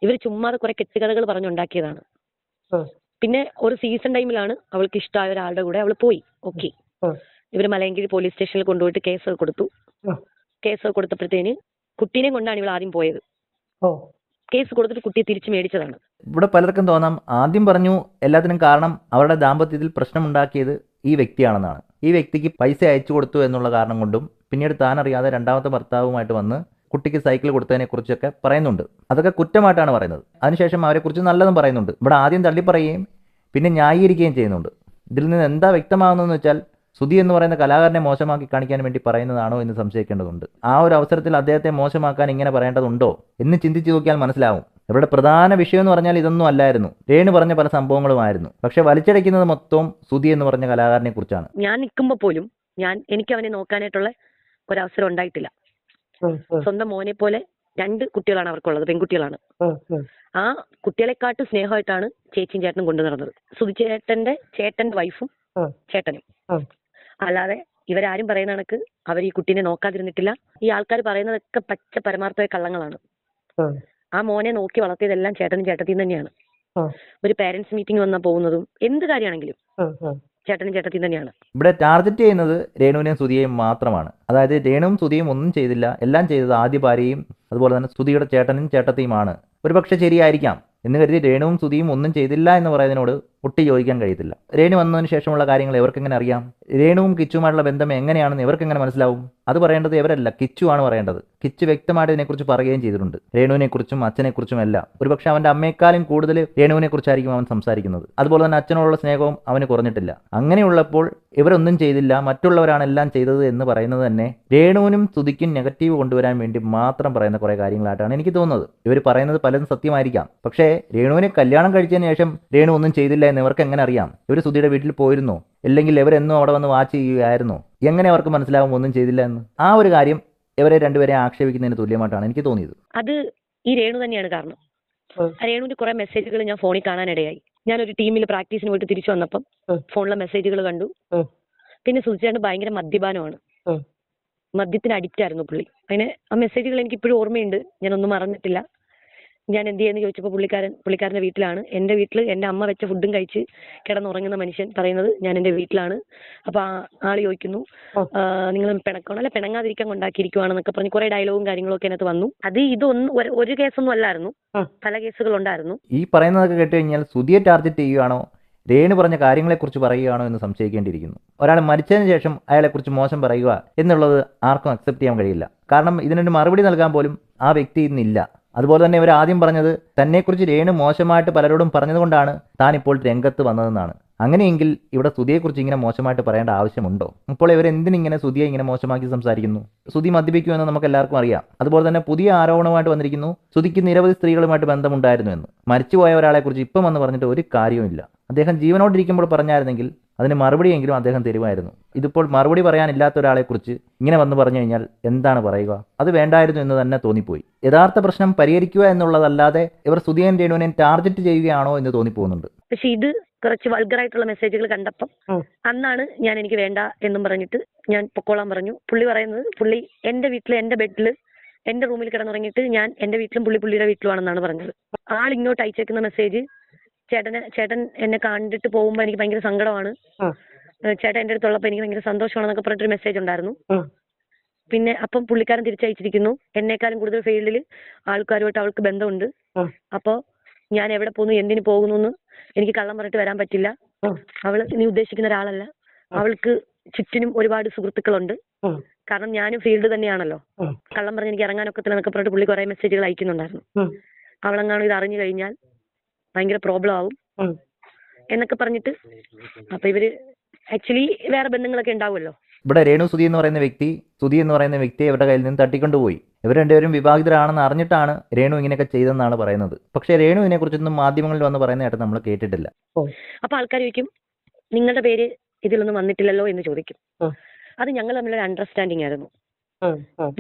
ഇവർ ചുമ്മാതെ കുറെ കെട്ടുകഥകൾ പറഞ്ഞുണ്ടാക്കിയതാണ്. പിന്നെ ഒരു സീസൺ ടൈമിലാണ് അവൾക്ക് ഇഷ്ടമായ ഒരാളുടെ കൂടെ അവൾ പോയി. ഓക്കെ. ഇവർ ഇവർ മലയങ്കിഴി പോലീസ് സ്റ്റേഷനിൽ കൊണ്ടുപോയിട്ട് കേസ് കൊടുത്തു. കേസ് കൊടുത്തപ്പോഴത്തേന് കുട്ടീനെ കൊണ്ടാണ് ഇവൾ ആദ്യം പോയത്. കേസ് കൊടുത്തിട്ട് കുട്ടിയെ തിരിച്ചു മേടിച്ചതാണ്. ഇവിടെ പലർക്കും തോന്നാം ആദ്യം പറഞ്ഞു എല്ലാത്തിനും കാരണം അവരുടെ ദാമ്പത്യത്തിൽ പ്രശ്നമുണ്ടാക്കിയത് ഈ വ്യക്തിയാണെന്നാണ്. ഈ വ്യക്തിക്ക് പൈസ അയച്ചു കൊടുത്തു എന്നുള്ള കാരണം കൊണ്ടും പിന്നീട് താൻ അറിയാതെ രണ്ടാമത്തെ ഭർത്താവുമായിട്ട് വന്ന് കുട്ടിക്ക് സൈക്കിൾ കൊടുത്തതിനെക്കുറിച്ചൊക്കെ പറയുന്നുണ്ട്. അതൊക്കെ കുറ്റമായിട്ടാണ് പറയുന്നത്. അതിനുശേഷം അവരെക്കുറിച്ച് നല്ലതും പറയുന്നുണ്ട്. ഇവിടെ ആദ്യം തള്ളി പറയുകയും പിന്നെ ന്യായീകരിക്കുകയും ചെയ്യുന്നുണ്ട്. ഇതിൽ നിന്ന് എന്താ വ്യക്തമാകുന്നതെന്ന് വെച്ചാൽ സുധി എന്ന് പറയുന്ന കലാകാരനെ മോശമാക്കി കാണിക്കാൻ വേണ്ടി പറയുന്നതാണോ എന്ന് സംശയിക്കേണ്ടതുണ്ട്. ആ ഒരു അവസരത്തിൽ അദ്ദേഹത്തെ മോശമാക്കാൻ ഇങ്ങനെ പറയേണ്ടതുണ്ടോ എന്ന് ചിന്തിച്ചു നോക്കിയാൽ മനസ്സിലാവും. ഇവരുടെ പ്രധാന വിഷയം എന്ന് പറഞ്ഞാൽ ഇതൊന്നും അല്ലായിരുന്നു. രേണു പറഞ്ഞ പല സംഭവങ്ങളുമായിരുന്നു. പക്ഷെ വലിച്ചടയ്ക്കുന്നത് മൊത്തം സുധി എന്ന് പറഞ്ഞ കലാകാരനെ കുറിച്ചാണ്. ഞാൻ നിൽക്കുമ്പോൾ പോലും ഞാൻ എനിക്ക് അവനെ നോക്കാനായിട്ടുള്ള ഒരവസരം ഉണ്ടായിട്ടില്ല. സ്വന്തം മോനെ പോലെ രണ്ട് കുട്ടികളാണ് അവർക്കുള്ളത് പെൺകുട്ടികളാണ്. ആ കുട്ടികളെക്കാട്ട് സ്നേഹമായിട്ടാണ് ചേച്ചിയും ചേട്ടനും കൊണ്ടു നടന്നത്. സുധിച്ചേട്ടന്റെ ചേട്ടന്റെ വൈഫും ചേട്ടനും. അല്ലാതെ ഇവരാരും പറയുന്ന കണക്ക് അവർ ഈ കുട്ടീനെ നോക്കാതിരുന്നിട്ടില്ല. ഈ ആൾക്കാർ പറയുന്നതൊക്കെ പച്ച പരമാർത്ഥമായ കള്ളങ്ങളാണ്. ആ മോനെ നോക്കി വളർത്തിയതെല്ലാം ചേട്ടനും ചേട്ടത്തിയും തന്നെയാണ്. ഒരു പേരന്റ്സ് മീറ്റിംഗ് വന്നാൽ പോകുന്നതും എന്ത് കാര്യമാണെങ്കിലും. ചേട്ടനും ചേട്ടത്തിയും തന്നെയാണ്. ഇവിടെ ടാർഗറ്റ് ചെയ്യുന്നത് രേണുവിനെയും സുധിയെയും മാത്രമാണ്. അതായത് രേണുവും സുധിയും ഒന്നും ചെയ്തില്ല. എല്ലാം ചെയ്തത് ആദ്യ ഭാര്യയും അതുപോലെ തന്നെ സുധിയുടെ ചേട്ടനും ചേട്ടത്തിയുമാണ്. ഒരുപക്ഷെ ശരിയായിരിക്കാം. എന്ന് കരുതി രേണുവും സുധിയും ഒന്നും ചെയ്തില്ല എന്ന് പറയുന്നതിനോട് ഒട്ടി യോജിക്കാൻ കഴിയത്തില്ല. രേണു വന്നതിന് ശേഷമുള്ള കാര്യങ്ങൾ ഇവർക്കെങ്ങനെ അറിയാം? രേണുവും കിച്ചുമായിട്ടുള്ള ബന്ധം എങ്ങനെയാണെന്ന് ഇവർക്കെങ്ങനെ മനസ്സിലാവും? അത് പറയേണ്ടത് ഇവരല്ല കിച്ചു ആണ് പറയേണ്ടത്. കിച്ചു വ്യക്തമായിട്ട് ഇതിനെക്കുറിച്ച് പറയുകയും ചെയ്തിട്ടുണ്ട്. രേണുവിനെക്കുറിച്ചും അച്ഛനെക്കുറിച്ചും എല്ലാം. ഒരുപക്ഷെ അവന്റെ അമ്മയെക്കാളും കൂടുതൽ രേണുവിനെക്കുറിച്ചായിരിക്കും അവൻ സംസാരിക്കുന്നത്. അതുപോലെ തന്നെ അച്ഛനോടുള്ള സ്നേഹവും അവന് കുറഞ്ഞിട്ടില്ല. അങ്ങനെയുള്ളപ്പോൾ ഇവരൊന്നും ചെയ്തില്ല മറ്റുള്ളവരാണ് എല്ലാം ചെയ്തത് എന്ന് പറയുന്നത് തന്നെ രേണുവിനും സ്തുതിക്കും നെഗറ്റീവ് കൊണ്ടുവരാൻ വേണ്ടി മാത്രം പറയുന്ന കുറേ കാര്യങ്ങളായിട്ടാണ് എനിക്ക് തോന്നുന്നത്. ഇവർ പറയുന്നത് പലതും സത്യമായിരിക്കാം. പക്ഷേ രേണുവിനെ കല്യാണം കഴിച്ചതിന് ശേഷം രേണു ഒന്നും ചെയ്തില്ല എന്ന് ഇവർക്ക് എങ്ങനെ അറിയാം? ഇവർ സുധിയുടെ വീട്ടിൽ പോയിരുന്നോ. അല്ലെങ്കിൽ ഇവരെന്നും അവിടെ വന്ന് വാച്ച് ചെയ്യുകയായിരുന്നോ. എങ്ങനെ അവർക്ക് മനസ്സിലാവും ഒന്നും ചെയ്തില്ല എന്ന്? ആ ഒരു കാര്യം ഇവരെ രണ്ടുപേരെ ആക്ഷേപിക്കുന്നതിന് തുല്യമായിട്ടാണ് എനിക്ക് തോന്നിയത്. അത് ഈ രേണു തന്നെയാണ് കാരണം. രേണുവിന്റെ കുറെ മെസ്സേജുകൾ ഞാൻ ഫോണിൽ കാണാനിടയായി. ഒരു ടീമിൽ പ്രാക്ടീസിന് പോയിട്ട് തിരിച്ചു വന്നപ്പം. ഫോണിലെ മെസ്സേജുകൾ കണ്ടു. പിന്നെ സുധിച്ചേട്ടൻ ഭയങ്കര മദ്യപാനമാണ്. മദ്യത്തിന് അഡിക്റ്റ് ആയിരുന്നു പുള്ളി. അങ്ങനെ ആ മെസ്സേജുകൾ എനിക്ക് ഇപ്പോഴും ഓർമ്മയുണ്ട്. ഞാനൊന്നും മറന്നിട്ടില്ല. ഞാൻ എന്ത് ചെയ്യുന്നു ചോദിച്ചപ്പോൾ പുള്ളിക്കാരൻ പുള്ളിക്കാരന്റെ വീട്ടിലാണ്. എന്റെ വീട്ടിൽ എന്റെ അമ്മ വെച്ച ഫുഡും കഴിച്ച് കിടന്നുറങ്ങുന്ന മനുഷ്യൻ പറയുന്നത് ഞാൻ എന്റെ വീട്ടിലാണ്. അപ്പോൾ ആ ആൾ ചോദിക്കുന്നു നിങ്ങൾ പിണക്കണം അല്ലെ പിണങ്ങാതിരിക്കാൻ കൊണ്ടാക്കിയിരിക്കുവാണെന്നൊക്കെ പറഞ്ഞ് കുറേ ഡയലോഗും കാര്യങ്ങളും ഒക്കെ അതിനകത്ത് വന്നു. അത് ഇതൊന്നും ഒരു- ഒരു കേസൊന്നും അല്ലായിരുന്നു. പല കേസുകളുണ്ടായിരുന്നു. ഈ പറയുന്നതൊക്കെ കേട്ട് കഴിഞ്ഞാൽ സുധിയെ ടാർഗറ്റ് ചെയ്യുകയാണോ? രേണു പറഞ്ഞ കാര്യങ്ങളെ കുറിച്ച് പറയുകയാണോ എന്ന് സംശയിക്കേണ്ടിയിരിക്കുന്നു. ഒരാൾ മരിച്ചതിന് ശേഷം അയാളെക്കുറിച്ച് മോശം പറയുക എന്നുള്ളത് ആർക്കും അക്സെപ്റ്റ് ചെയ്യാൻ കഴിയില്ല. കാരണം ഇതിനൊരു മറുപടി നൽകാൻ പോലും ആ വ്യക്തി ഇന്നില്ല. അതുപോലെ തന്നെ ഇവർ ആദ്യം പറഞ്ഞത് തന്നെക്കുറിച്ച് രേണു മോശമായിട്ട് പലരോടും പറഞ്ഞതുകൊണ്ടാണ് താൻ ഇപ്പോൾ രംഗത്ത് വന്നതെന്നാണ്. അങ്ങനെയെങ്കിൽ ഇവിടെ സുധിയെക്കുറിച്ച് ഇങ്ങനെ മോശമായിട്ട് പറയേണ്ട ആവശ്യമുണ്ടോ? ഇപ്പോൾ ഇവർ എന്തിനിങ്ങനെ സുധിയെ ഇങ്ങനെ മോശമാക്കി സംസാരിക്കുന്നു? സുധി മദ്യപിക്കുമെന്ന് നമുക്ക് എല്ലാവർക്കും അറിയാം. അതുപോലെ തന്നെ പുതിയ ആരോപണമായിട്ട് വന്നിരിക്കുന്നു സുധിക്ക് നിരവധി സ്ത്രീകളുമായിട്ട് ബന്ധമുണ്ടായിരുന്നു എന്ന്. മരിച്ചുപോയ ഒരാളെക്കുറിച്ച് ഇപ്പം വന്ന് പറഞ്ഞിട്ട് ഒരു കാര്യവുമില്ല. അദ്ദേഹം ജീവനോടിരിക്കുമ്പോൾ പറഞ്ഞായിരുന്നെങ്കിൽ അതിന് മറുപടിയെങ്കിലും അദ്ദേഹം തരുമായിരുന്നു. ഇതിപ്പോൾ മറുപടി പറയാനില്ലാത്ത ഒരാളെക്കുറിച്ച് ഇങ്ങനെ വന്ന് പറഞ്ഞു കഴിഞ്ഞാൽ എന്താണ് പറയുക? അത് വേണ്ടായിരുന്നു എന്ന് തന്നെ തോന്നിപ്പോയി. യഥാർത്ഥ പ്രശ്നം പരിഹരിക്കുക എന്നുള്ളതല്ലാതെ ഇവർ സുധിയൻ രേണുവിനെ ടാർഗറ്റ് ചെയ്യുകയാണോ എന്ന് തോന്നിപ്പോകുന്നുണ്ട്. പക്ഷേ ഇത് കുറച്ച് വൾഗറായിട്ടുള്ള മെസ്സേജുകൾ കണ്ടപ്പം അന്നാണ് ഞാൻ എനിക്ക് വേണ്ട എന്നും പറഞ്ഞിട്ട് ഞാൻ പൊക്കോളാൻ പറഞ്ഞു. പുള്ളി പറയുന്നത് പുള്ളി എന്റെ വീട്ടിൽ എന്റെ ബെഡിൽ എന്റെ റൂമിൽ കിടന്നുറങ്ങിയിട്ട് ഞാൻ എന്റെ വീട്ടിലും പുള്ളി പുള്ളിയുടെ വീട്ടിലുമാണെന്നാണ് പറഞ്ഞത്. ആൾ ഇങ്ങോട്ട് അയച്ചേക്കുന്ന മെസ്സേജ് ചേട്ടനെ ചേട്ടൻ എന്നെ കണ്ടിട്ട് പോകുമ്പോ എനിക്ക് ഭയങ്കര സങ്കടമാണ്. ചേട്ടൻ എന്റെ അടുത്തുള്ളപ്പോൾ എനിക്ക് ഭയങ്കര സന്തോഷമാണെന്നൊക്കെ പറഞ്ഞിട്ടൊരു മെസ്സേജ് ഉണ്ടായിരുന്നു. പിന്നെ അപ്പം പുള്ളിക്കാരൻ തിരിച്ചയച്ചിരിക്കുന്നു. എന്നെക്കാളും കൂടുതൽ ഫീൽഡിൽ ആൾക്കാരുമായിട്ട് അവൾക്ക് ബന്ധമുണ്ട്. അപ്പോ അപ്പോൾ ഞാൻ എവിടെ പോകുന്നു എന്തിനു പോകുന്നു എന്ന് എനിക്ക് കള്ളം പറഞ്ഞിട്ട് വരാൻ പറ്റില്ല. അവൾ അവൾ നീ ഉദ്ദേശിക്കുന്ന ഒരാളല്ല. അവൾക്ക് ചുറ്റിനും ഒരുപാട് സുഹൃത്തുക്കളുണ്ട്. കാരണം ഞാനും ഫീൽഡ് തന്നെയാണല്ലോ. കള്ളം പറഞ്ഞ് എനിക്ക് ഇറങ്ങാനൊക്കത്തില്ലെന്നൊക്കെ പറഞ്ഞിട്ട് പുള്ളി കുറെ മെസ്സേജുകൾ അയക്കുന്നുണ്ടായിരുന്നു. അവളെങ്ങാനും ഇത് അറിഞ്ഞു കഴിഞ്ഞാൽ ഭയങ്കര പ്രോബ്ലം ആവും. എന്നൊക്കെ പറഞ്ഞിട്ട് അപ്പൊ ഇവർ ആക്ച്വലി വേറെ ബന്ധങ്ങളൊക്കെ ഉണ്ടാവുമല്ലോ. ഇവിടെ രേണു സുധി എന്ന് പറയുന്ന വ്യക്തി സുധി എന്ന് പറയുന്ന വ്യക്തി ഇവരുടെ കയ്യിൽ നിന്ന് തട്ടിക്കൊണ്ടുപോയി. ഇവർ രണ്ടുപേരും വിവാഹിതരാണെന്ന് അറിഞ്ഞിട്ടാണ് രേണു ഇങ്ങനെയൊക്കെ ചെയ്തെന്നാണ് പറയുന്നത്. പക്ഷെ രേണു ഇതിനെ കുറിച്ചൊന്നും മാധ്യമങ്ങളിൽ വന്ന് പറയുന്നതായിട്ട് നമ്മൾ കേട്ടിട്ടില്ല. അപ്പൊ ആൾക്കാർ ചോദിക്കും നിങ്ങളുടെ പേര് ഇതിലൊന്നും വന്നിട്ടില്ലല്ലോ? എന്ന് ചോദിക്കും. അത് ഞങ്ങൾ തമ്മിലൊരു അണ്ടർസ്റ്റാൻഡിങ് ആയിരുന്നു.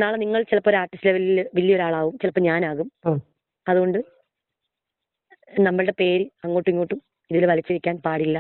നാളെ നിങ്ങൾ ചിലപ്പോൾ ഒരു ആർട്ടിസ്റ്റ് ലെവലിൽ വലിയ വലിയൊരാളാവും ചിലപ്പോൾ ഞാനാകും. അതുകൊണ്ട് നമ്മളുടെ പേര് അങ്ങോട്ടും ഇങ്ങോട്ടും ഇതിൽ വലിച്ചിരിക്കാൻ പാടില്ല.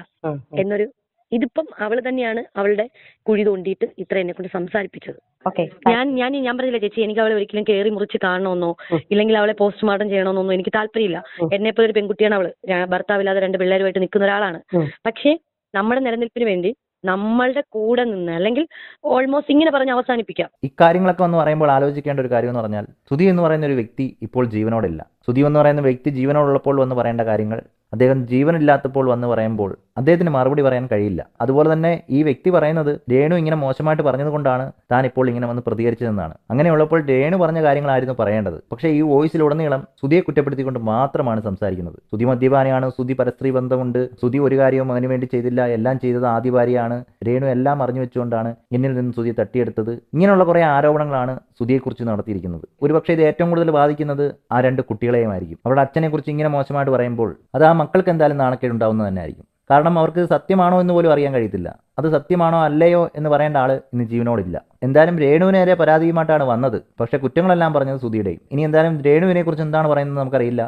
എന്നൊരു ഇതിപ്പം അവൾ തന്നെയാണ് അവളുടെ കുഴി തോണ്ടിയിട്ട് ഇത്ര എന്നെ കൊണ്ട് സംസാരിപ്പിച്ചത്. ഓക്കെ. ഞാൻ ഞാൻ ഞാൻ പറഞ്ഞില്ല ചേച്ചി എനിക്ക് അവളെ ഒരിക്കലും കയറി മുറിച്ച് കാണണമെന്നോ. ഇല്ലെങ്കിൽ അവളെ പോസ്റ്റ്മോർട്ടം ചെയ്യണമെന്നോ എനിക്ക് താല്പര്യമില്ല. എന്നെ പോലെ ഒരു പെൺകുട്ടിയാണ് അവൾ. ഭർത്താവില്ലാതെ രണ്ട് പിള്ളേരുമായിട്ട് നിൽക്കുന്ന ഒരാളാണ്. പക്ഷേ നമ്മുടെ നിലനിൽപ്പിന് വേണ്ടി നമ്മളുടെ കൂടെ നിന്ന് അല്ലെങ്കിൽ ഓൾമോസ്റ്റ് ഇങ്ങനെ പറഞ്ഞ് അവസാനിപ്പിക്കാം. ഇക്കാര്യങ്ങളൊക്കെ ഒന്ന് പറയുമ്പോൾ ആലോചിക്കേണ്ട ഒരു കാര്യം എന്ന് പറഞ്ഞാൽ സുധി എന്ന് പറയുന്ന ഒരു വ്യക്തി ഇപ്പോൾ ജീവനോടില്ല സുധി എന്ന് പറയുന്ന വ്യക്തി ജീവനുള്ളപ്പോൾ വന്ന് പറയേണ്ട കാര്യങ്ങൾ അദ്ദേഹം ജീവനില്ലാത്തപ്പോൾ വന്ന് പറയുമ്പോൾ അദ്ദേഹത്തിന് മറുപടി പറയാൻ കഴിയില്ല. അതുപോലെ തന്നെ ഈ വ്യക്തി പറയുന്നത് രേണു ഇങ്ങനെ മോശമായിട്ട് പറഞ്ഞതുകൊണ്ടാണ് താൻ ഇപ്പോൾ ഇങ്ങനെ വന്ന് പ്രതികരിച്ചതെന്നാണ്. അങ്ങനെയുള്ളപ്പോൾ രേണു പറഞ്ഞ കാര്യങ്ങളായിരുന്നു പറയേണ്ടത്. പക്ഷേ ഈ വോയിസിലുടനീളം സുധിയെ കുറ്റപ്പെടുത്തിക്കൊണ്ട് മാത്രമാണ് സംസാരിക്കുന്നത്. സുധി മദ്യപാനിയാണ് സുധി പരസ്ത്രീ ബന്ധമുണ്ട് സുധി ഒരു കാര്യവും അതിനു വേണ്ടി ചെയ്തില്ല എല്ലാം ചെയ്തത് ആദിവാരിയാണ്. രേണു എല്ലാം അറിഞ്ഞു വെച്ചുകൊണ്ടാണ് എന്നിൽ നിന്ന് സുധി തട്ടിയെടുത്തത്. ഇങ്ങനെയുള്ള കുറേ ആരോപണങ്ങളാണ് സുധിയെക്കുറിച്ച് നടത്തിയിരിക്കുന്നത്. ഒരുപക്ഷെ ഇത് ഏറ്റവും കൂടുതൽ ബാധിക്കുന്നത് ആ രണ്ട് കുട്ടികളെയുമായിരിക്കും അവരുടെ അച്ഛനെ കുറിച്ച് ഇങ്ങനെ മോശമായിട്ട് പറയുമ്പോൾ അത് ആ മക്കൾക്ക് എന്തായാലും നാണക്കേട് ഉണ്ടാവുന്നത് തന്നെ ആയിരിക്കും കാരണം അവർക്ക് സത്യമാണോ എന്ന് പോലും അറിയാൻ കഴിയത്തില്ല. അത് സത്യമാണോ അല്ലയോ എന്ന് പറയേണ്ട ആൾ ഇന്ന് ജീവനോടില്ല. എന്തായാലും രേണുവിനേരെ പരാതിയുമായിട്ടാണ് വന്നത്. പക്ഷേ കുറ്റങ്ങളെല്ലാം പറഞ്ഞത് സുധിയുടെയും ഇനി എന്തായാലും രേണുവിനെ കുറിച്ച് എന്താണ് പറയുന്നത് നമുക്കറിയില്ല.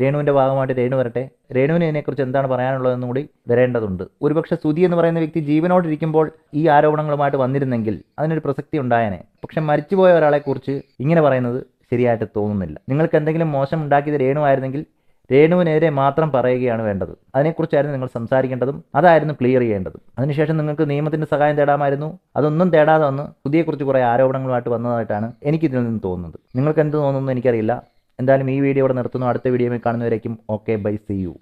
രേണുവിന്റെ ഭാഗമായിട്ട് രേണു വരട്ടെ. രേണുവിനെ ഇതിനെക്കുറിച്ച് എന്താണ് പറയാനുള്ളതെന്നും കൂടി വരേണ്ടതുണ്ട്. ഒരുപക്ഷെ സുധി എന്ന് പറയുന്ന വ്യക്തി ജീവനോടിരിക്കുമ്പോൾ ഈ ആരോപണങ്ങളുമായിട്ട് വന്നിരുന്നെങ്കിൽ അതിനൊരു പ്രസക്തി ഉണ്ടായേനെ. പക്ഷെ മരിച്ചുപോയ ഒരാളെക്കുറിച്ച് ഇങ്ങനെ പറയുന്നത് ശരിയായിട്ട് തോന്നുന്നില്ല. നിങ്ങൾക്ക് എന്തെങ്കിലും മോശം ഉണ്ടാക്കിയത് രേണു ആയിരുന്നെങ്കിൽ രേണുവിനെതിരെ മാത്രം പറയുകയാണ് വേണ്ടത്. അതിനെക്കുറിച്ചായിരുന്നു നിങ്ങൾ സംസാരിക്കേണ്ടതും അതായിരുന്നു ക്ലിയർ ചെയ്യേണ്ടതും. അതിനുശേഷം നിങ്ങൾക്ക് നിയമത്തിന്റെ സഹായം തേടാമായിരുന്നു. അതൊന്നും തേടാതെ വന്ന് പുതിയെക്കുറിച്ച് കുറേ ആരോപണങ്ങളുമായിട്ട് വന്നതായിട്ടാണ് എനിക്കിതിൽ നിന്ന് തോന്നുന്നത്. നിങ്ങൾക്ക് എന്ത് തോന്നുന്നു എനിക്കറിയില്ല. എന്തായാലും ഈ വീഡിയോ ഇവിടെ നിർത്തുന്നു. അടുത്ത വീഡിയോയിൽ കാണുന്നവരേക്കും ഓക്കെ ബൈ സി യു